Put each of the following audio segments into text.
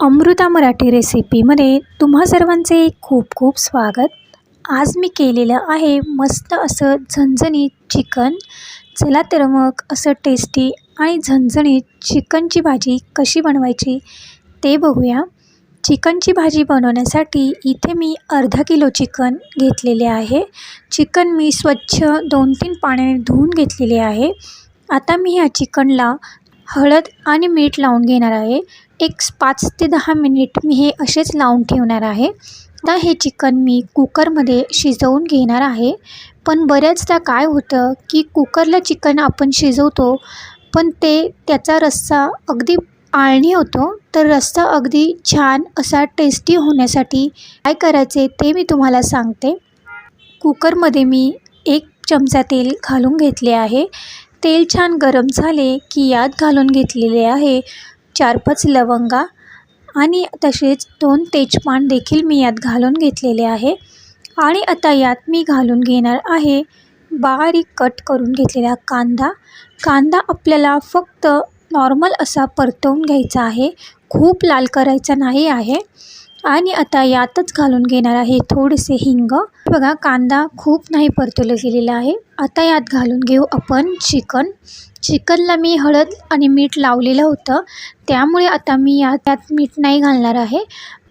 अमृता मराठी रेसिपीमध्ये तुम्हा सर्वांचे खूप खूप स्वागत. आज मी केलेलं आहे मस्त असं झणझणीत चिकन. चला तर मग असं टेस्टी आणि झणझणीत चिकनची भाजी कशी बनवायची ते बघूया. चिकनची भाजी बनवण्यासाठी इथे मी अर्धा किलो चिकन घेतलेले आहे. चिकन मी स्वच्छ दोन तीन पाण्याने धुवून घेतलेले आहे. आता मी ह्या चिकनला हळद आणि मीठ लावून घेणार आहे. एक पाच ते दहा मिनिट मी हे असेच लावून ठेवणार आहे. आता हे चिकन मी कुकरमध्ये शिजवून घेणार आहे. पण बऱ्याचदा काय होतं की कुकरला चिकन आपण शिजवतो पण ते त्याचा रस्सा अगदी आळणी होतो. तर रस्सा अगदी छान असा टेस्टी होण्यासाठी काय करायचे ते मी तुम्हाला सांगते. कुकरमध्ये मी एक चमचा तेल घालून घेतले आहे. तेल छान गरम झाले की यात घालून घेतलेले आहे. चार पाच लवंगा आणि तसेच दोन तेजपान देखील मी यात घालून घेतलेले आहे. आणि आता यात मी घालून घेणार आहे बारीक कट करून घेतलेला कांदा. कांदा आपल्याला फक्त नॉर्मल असा परतवून घ्यायचा आहे. खूप लाल करायचा नाही आहे. आणि आता यातच घालून घेणार आहे थोडेसे हिंग. बघा कांदा खूप नाही परतवलं गेलेला आहे. आता यात घालून घेऊ आपण चिकन. चिकनला मी हळद आणि मीठ लावलेलं होतं. त्यामुळे आता मी या त्यात मीठ नाही घालणार आहे.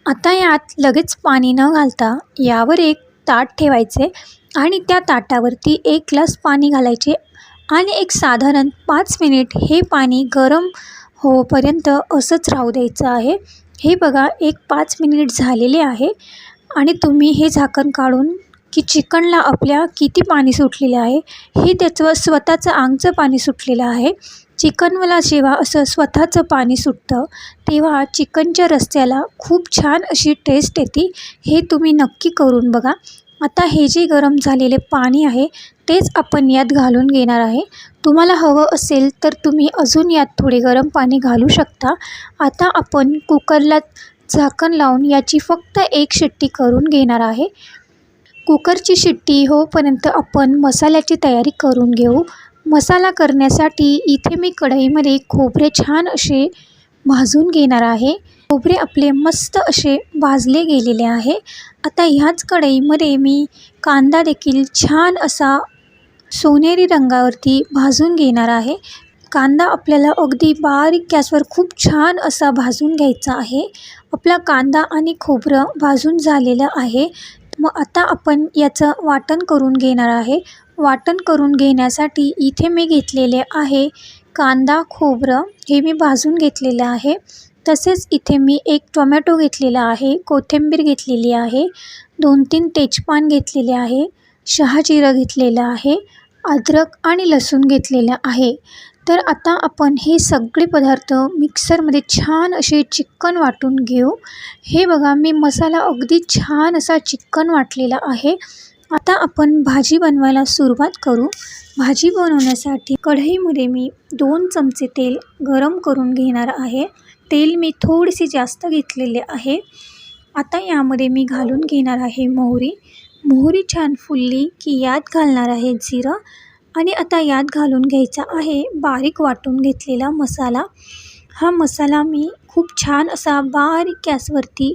आता यात लगेच पाणी न घालता यावर एक ताट ठेवायचे आणि त्या ताटावरती एक ग्लास पाणी घालायचे आणि एक साधारण पाच मिनिट हे पाणी गरम होपर्यंत असंच राहू द्यायचं आहे. हे बघा एक पाच मिनिट झालेले आहे आणि तुम्ही हे झाकण काढून की चिकनला आपल्या किती पाणी सुटलेलं आहे? हे त्याचं स्वतःचं आंगचं पाणी सुटलेलं आहे. चिकनवाला जेव्हा असं स्वतःचं पाणी सुटतं तेव्हा चिकनच्या रस्त्याला खूप छान अशी टेस्ट येते. हे तुम्ही नक्की करून बघा. आता हे जे गरम झालेले पाणी आहे तेच आपण यात घालून घेणार आहे. तुम्हाला हवं असेल तर तुम्ही अजून यात थोडे गरम पाणी घालू शकता. आता आपण कुकरला झाकण लावून याची फक्त एक शिट्टी करून घेणार आहे. कुकरची शिट्टी होईपर्यंत आपण मसाल्याची तयारी करून घेऊ. मसाला करण्यासाठी इथे मी कढईमध्ये खोबरे छान असे भाजून घेणार आहे. खोबरे आपले मस्त असे भाजले गेलेले आहे. आता ह्याच कढईमध्ये मी कांदा देखील छान असा सोनेरी रंगावरती भाजून घेणार आहे. कांदा आपल्याला अगदी बारीक गॅसवर खूप छान असा भाजून घ्यायचा आहे. आपला कांदा आणि खोबरं भाजून झालेलं आहे. मग आता आपण याचं वाटण करून घेणार आहे. वाटण करून घेण्यासाठी इथे मी घेतलेले आहे कांदा खोबरं. हे मी भाजून घेतलेलं आहे. तसेच इथे मी एक टोमॅटो घेतलेला आहे. कोथिंबीर घेतलेली आहे. दोन तीन तेजपान घेतलेले आहे. शहाजिरं घेतलेलं आहे. अद्रक आणि लसूण घेतलेलं आहे. तर आता आपण हे सगळे पदार्थ मिक्सरमध्ये छान असे चिकन वाटून घेऊ. हे बघा मी मसाला अगदी छान असा चिकन वाटलेला आहे. आता आपण भाजी बनवायला सुरुवात करू. भाजी बनवण्यासाठी कढईमध्ये मी दोन चमचे तेल गरम करून घेणार आहे. तेल मी थोडेसे जास्त घेतलेले आहे. आता यामध्ये मी घालून घेणार आहे मोहरी. मोहरी छान फुलली की यात घालणार आहे जिरं. आणि आता यात घालून घ्यायचा आहे बारीक वाटून घेतलेला मसाला. हा मसाला मी खूप छान असा बारीक गॅसवरती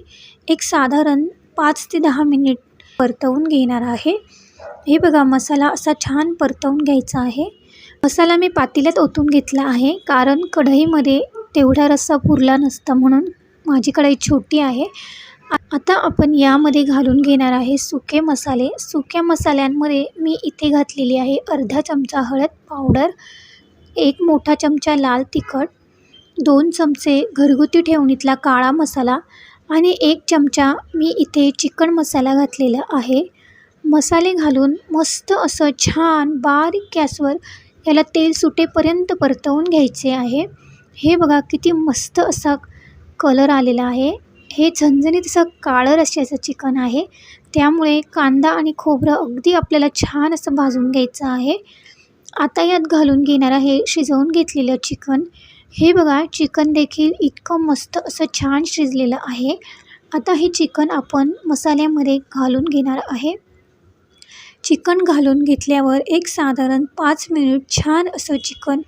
एक साधारण पाच ते दहा मिनिट परतवून घेणार आहे. हे बघा मसाला असा छान परतवून घ्यायचा आहे. मसाला मी पातेल्यात ओतून घेतला आहे कारण कढईमध्ये तेवढा रस्सा पुरला नसता म्हणून माझी कढई छोटी आहे. आता आपण यामध्ये घालून घेणार आहे सुके मसाले. सुक्या मसाल्यांमध्ये मी इथे घातलेली आहे अर्धा चमचा हळद पावडर एक मोठा चमचा लाल तिखट दोन चमचे घरगुती ठेवणीतला काळा मसाला आणि एक चमचा मी इथे चिकन मसाला घातलेला आहे. मसाले घालून मस्त असं छान बारीक गॅसवर याला तेल सुटेपर्यंत परतवून घ्यायचे आहे. हे बघा किती मस्त असा कलर आलेला आहे. हे झणझणीत असं काळं रश्श्याचं चिकन आहे. त्यामुळे कांदा आणि खोबरं अगदी आपल्याला छान असं भाजून घ्यायचं आहे. आता यात घालून घेणार आहे शिजवून घेतलेलं चिकन. हे बघा चिकन देखील इतकं मस्त असं छान शिजलेलं आहे. आता हे चिकन आपण मसाल्यामध्ये घालून घेणार आहे. चिकन घालून घेतल्यावर एक साधारण पाच मिनिट छान असं चिकन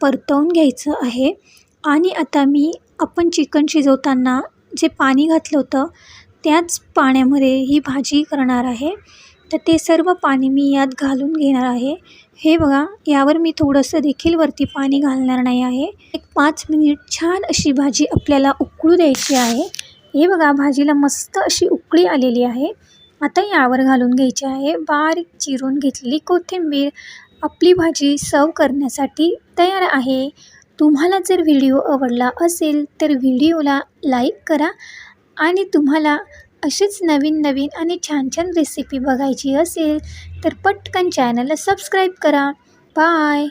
परतवून घ्यायचं आहे. आणि आता मी आपण चिकन शिजवताना जे पाणी घातलं होतं त्याच पाण्यामध्ये ही भाजी करणार आहे. तर ते सर्व पाणी मी यात घालून घेणार आहे. हे बघा यावर मी थोडंसं देखील वरती पाणी घालणार नाही आहे. एक पाच मिनिट छान अशी भाजी आपल्याला उकळू द्यायची आहे. हे बघा भाजीला मस्त अशी उकळी आलेली आहे. आता यावर घालून घ्यायची आहे. बारीक चिरून घेतलेली कोथिंबीर आपली भाजी सर्व करण्यासाठी तयार आहे. तुम्हाला जर व्हिडिओ आवडला असेल तर व्हिडिओला लाईक करा आणि तुम्हाला अशीच नवीन नवीन आणि छान छान रेसिपी बघायची असेल तर पटकन चॅनलला सबस्क्राईब करा. बाय.